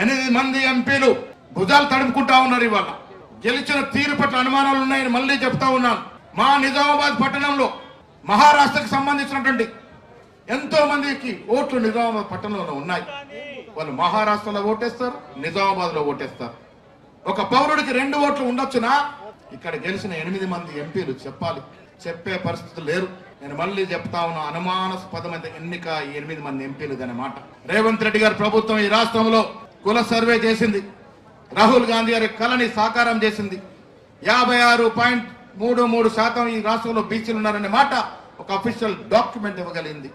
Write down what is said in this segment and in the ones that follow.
ఎనిమిది మంది ఎంపీలు భుజాలు తడుపుకుంటా ఉన్నారు ఇవాళ. గెలిచిన తీరు పట్ల అనుమానాలు ఉన్నాయని మళ్ళీ చెప్తా ఉన్నాను. మా నిజామాబాద్ పట్టణంలో మహారాష్ట్రకు సంబంధించినటువంటి ఎంతో మందికి ఓట్లు నిజామాబాద్ పట్టణంలో ఉన్నాయి. వాళ్ళు మహారాష్ట్రలో ఓటేస్తారు నిజామాబాద్లో ఓటేస్తారు. ఒక పౌరుడికి రెండు ఓట్లు ఉండొచ్చునా? ఇక్కడ గెలిచిన ఎనిమిది మంది ఎంపీలు చెప్పాలి. చెప్పే పరిస్థితులు లేరు. నేను మళ్ళీ చెప్తా ఉన్నా అనుమానాస్పదమైన ఎన్నిక ఎనిమిది మంది ఎంపీలు అనే మాట రేవంత్ రెడ్డి గారి ప్రభుత్వం ఈ రాష్ట్రంలో కుల సర్వే చేసింది. రాహుల్ గాంధీ గారి కళని సాకారం చేసింది. యాభై ఆరు పాయింట్ మూడు మూడు శాతం ఈ రాష్ట్రంలో బీసీలు ఉన్నారనే మాట ఒక అఫీషియల్ డాక్యుమెంట్ ఇవ్వగలిగింది.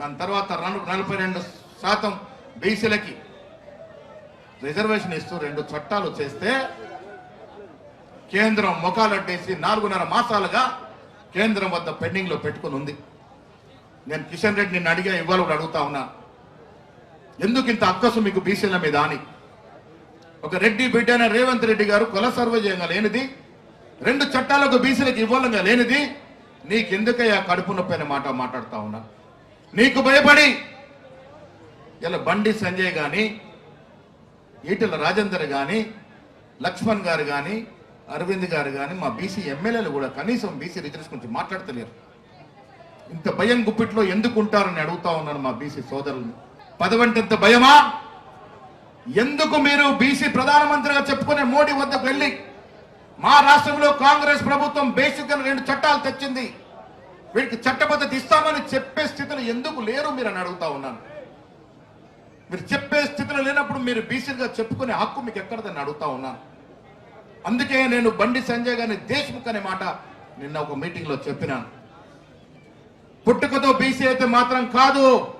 దాని తర్వాత నలభై రెండు శాతం బీసీలకి రిజర్వేషన్ ఇస్తూ రెండు చట్టాలు చేస్తే కేంద్రం ముఖాలడ్డేసి నాలుగున్నర మాసాలుగా కేంద్రం వద్ద పెండింగ్లో పెట్టుకుని ఉంది. నేను కిషన్ రెడ్డి నిన్ను అడిగా ఇవ్వాలి కూడా అడుగుతా ఉన్నా. ఎందుకు ఇంత అక్కసు మీకు బీసీల మీద అని? ఒక రెడ్డి బిడ్డైన రేవంత్ రెడ్డి గారు కుల సర్వజయంగా లేనిది రెండు చట్టాలకు బీసీలకు ఇవ్వాలంగా లేనిది నీకెందుకయ్యా కడుపు నొప్పి అనే మాట మాట్లాడుతా ఉన్నా? నీకు భయపడి ఇలా బండి సంజయ్ కానీ ఈటల రాజేందర్ కానీ లక్ష్మణ్ గారు కానీ అరవింద్ గారు కానీ మా బీసీ ఎమ్మెల్యేలు కూడా కనీసం బీసీ రిజర్స్ గురించి మాట్లాడతలేరు. ఇంత భయం గుప్పిట్లో ఎందుకు ఉంటారని అడుగుతా ఉన్నాను మా బీసీ సోదరుల్ని. పదవంటంత భయమా? ఎందుకు మీరు బీసీ ప్రధానమంత్రిగా చెప్పుకునే మోడీ వద్దకు వెళ్ళి మా రాష్ట్రంలో కాంగ్రెస్ ప్రభుత్వం బేసిక్ రెండు చట్టాలు తెచ్చింది. వీటికి చట్టబద్ధత ఇస్తామని చెప్పే స్థితిలో ఎందుకు లేరు మీరు అని అడుగుతా ఉన్నాను. మీరు చెప్పే స్థితిలో లేనప్పుడు మీరు బీసీగా చెప్పుకునే హక్కు మీకు ఎక్కడదని అడుగుతా ఉన్నాను. అందుకే నేను బండి సంజయ్ గారిని దేశ్ముఖ్ అనే మాట నిన్న ఒక మీటింగ్లో చెప్పినాను. పుట్టుకతో బీసీ అయితే మాత్రం కాదు.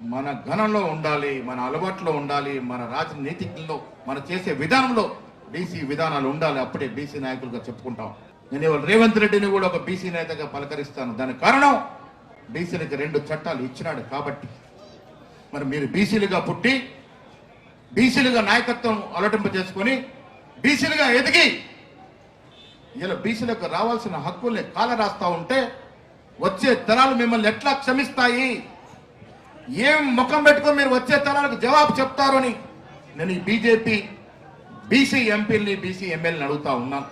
మన ఘనంలో ఉండాలి మన అలవాట్లో ఉండాలి మన రాజనీతిలో మన చేసే విధానంలో బీసీ విధానాలు ఉండాలి అప్పుడే బీసీ నాయకులుగా చెప్పుకుంటాం. నేను ఇవాళ రేవంత్ రెడ్డిని కూడా ఒక బీసీ నేతగా పలకరిస్తాను. దానికి కారణం బీసీలకు రెండు చట్టాలు ఇచ్చినాడు కాబట్టి. మరి మీరు బీసీలుగా పుట్టి బీసీలుగా నాయకత్వం అలటింప చేసుకొని బీసీలుగా ఎదిగి ఇలా బీసీలకు రావాల్సిన హక్కుల్ని కాల రాస్తా ఉంటే వచ్చే తరాలు మిమ్మల్ని ఎట్లా క్షమిస్తాయి? ఏం ముఖం పెట్టుకొని మీరు వచ్చే తరాలకు జవాబు చెప్తారని నేను ఈ బీజేపీ బీసీ ఎంపీల్ని బీసీ ఎమ్మెల్యేని అడుగుతా ఉన్నాను.